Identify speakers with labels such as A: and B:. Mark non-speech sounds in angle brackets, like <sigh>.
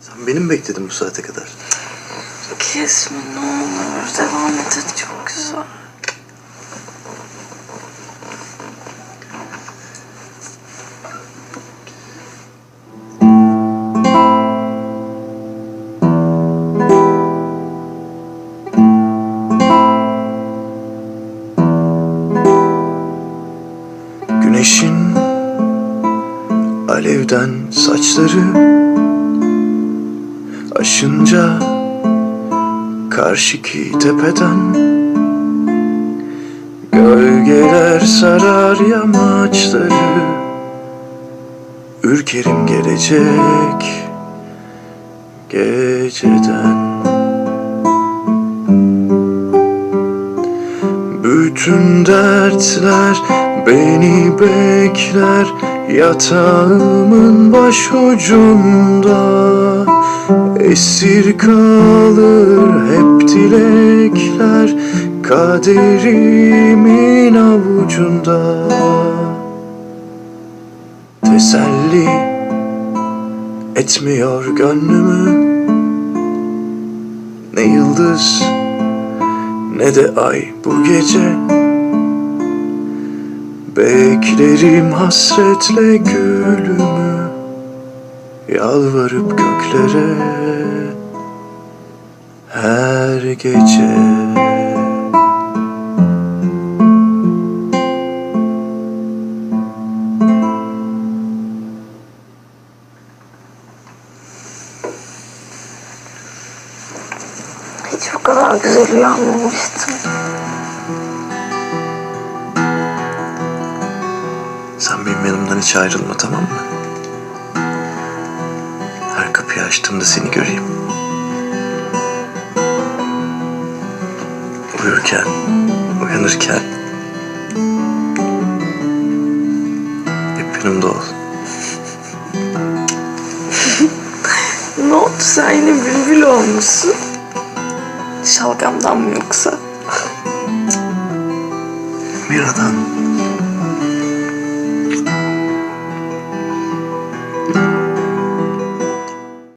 A: Sen beni mi bekledin bu saate kadar?
B: Kesme ne olur. Devam et hadi çok güzel.
A: Güneşin alevden saçları aşınca karşıki tepeden gölgeler sarar yamaçları. Ürkerim gelecek geceden. Bütün dertler beni bekler Yatağımın başucunda Esir kalır hep dilekler Kaderimin avucunda. Teselli etmiyor gönlümü. Ne yıldız ne de ay bu gece Beklerim hasretle gülümü Yalvarıp göklere her gece
B: Hiç bu kadar güzel uyanmamıştım.
A: Yanımdan hiç ayrılma tamam mı? Her kapıyı açtığımda seni göreyim. Uyurken, uyanırken hep yanımda ol. <laughs>
B: Ne oldu sen yine bülbül olmuşsun? Şalgamdan mı yoksa?
A: Mira'dan